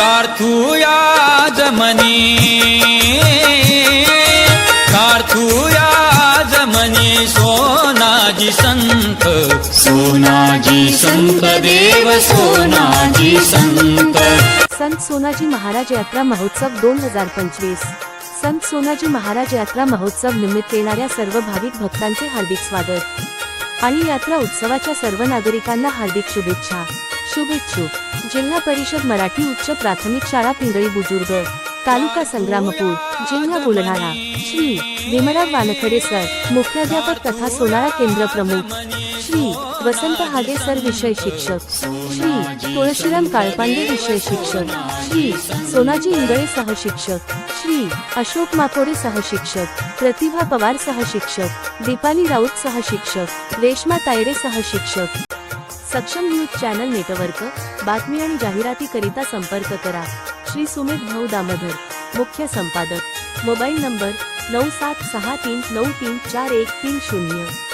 प्रार्थूया जमनी प्रार्थूया जमनी सोनाजी संत. सोनाजी संत देव सोनाजी संत. संत सोनाजी महाराज यात्रा महोत्सव दोन हजार पंचवीस. संत सोनाजी महाराज यात्रा महोत्सव निमित्त येणाऱ्या सर्व भाविक भक्तांचे हार्दिक स्वागत. आणि यात्रा उत्सवाच्या सर्व नागरिकांना हार्दिक शुभेच्छा. शुभेच्छुक. जिल्हा परिषद मराठी उच्च प्राथमिक शाळा पिंगळी बुजुर्ग. तालुका संग्रामपूर. जिल्हा बुलढाणा. श्री भीमराव वानखडे सर. मुख्याध्यापक तथा सोनाळा केंद्र प्रमुख. श्री वसंत हागे सर विषय शिक्षक. श्री तुळशीराम काळपांडे विषय शिक्षक. श्री सोनाजी इंगळे सहशिक्षक श्री अशोक माकोडे सहशिक्षक प्रतिभा पवार सहशिक्षक दीपाली राऊत सहशिक्षक रेश्मा तायडे सहशिक्षक सक्षम न्यूज चॅनल नेटवर्क बातमी आणि जाहिराती करिता संपर्क करा. श्री सुमित भाऊ दामोदर मुख्य संपादक. मोबाईल नंबर नऊ सात सहा तीन नऊ तीन चार एक तीन शून्य.